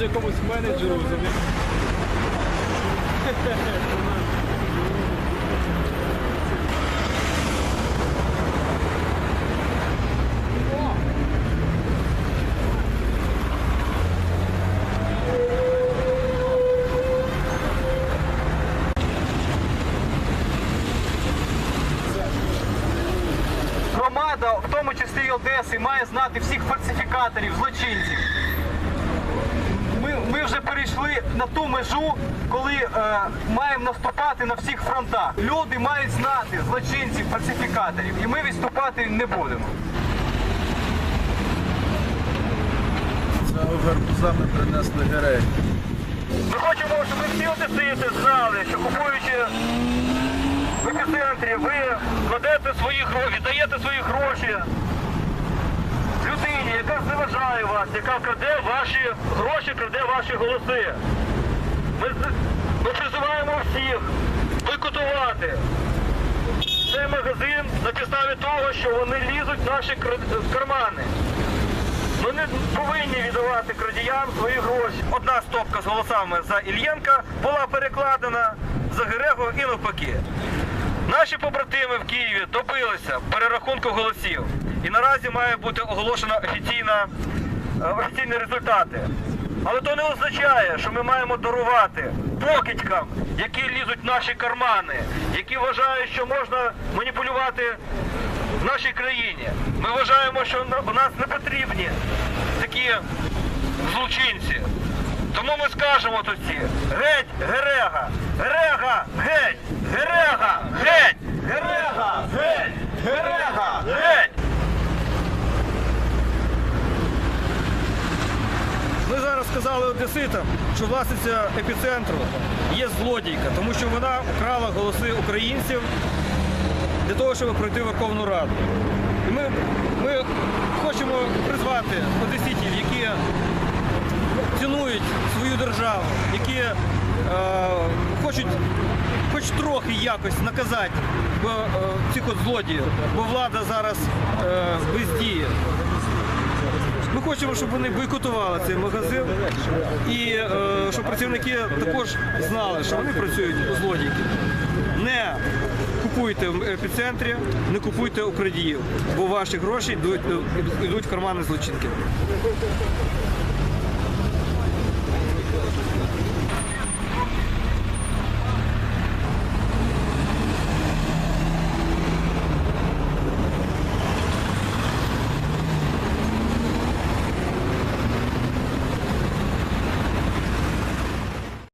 Може якомусь менеджеру Громада, в тому числі і Одеси, має знати всіх фальсифікаторів, злочинців. Ми, вже перейшли на ту межу, коли е, маємо наступати на всіх фронтах. Люди мають знати злочинців, фальсифікаторів, і ми відступати не будемо. Гарбузами принесли герей. Ми хочемо, щоб ви всі одесити знали, що купуючи в епіцентрі, ви кладете свої гроші, даєте свої гроші людині, яка зневажає вас, яка краде ваші гроші, краде ваші голоси. Ми, ми призиваємо всіх бойкотувати цей магазин на підставі того, що вони лізуть в наші кармани. Ми не повинні віддавати крадіям свої гроші. Одна стопка з голосами за Ільєнка була перекладена за Герего і навпаки. Наші побратими в Києві добилися перерахунку голосів. І наразі має бути оголошено офіційна, е, офіційні результати. Але то не означає, що ми маємо дарувати покидькам, які лізуть в наші кармани, які вважають, що можна маніпулювати в нашій країні. Ми вважаємо, що у нас не потрібні такі злочинці. Тому ми скажемо тут всі геть, Герега! Герега! Геть! Герега! Геть! Герега! Геть! Герега! Геть! Ми зараз сказали одеситам, що власниця епіцентру є злодійка, тому що вона вкрала голоси українців для того, щоб пройти Верховну Раду. І ми, ми хочемо призвати одеситів, які цінують свою державу, які е, хочуть хоч трохи якось наказати бо, е, цих от злодіїв, бо влада зараз е. Ми хочемо, щоб вони бойкотували цей магазин і е, щоб працівники також знали, що вони працюють у злодійки. Не купуйте в епіцентрі, не купуйте у крадіїв, бо ваші гроші йдуть, йдуть в кармани злочинків.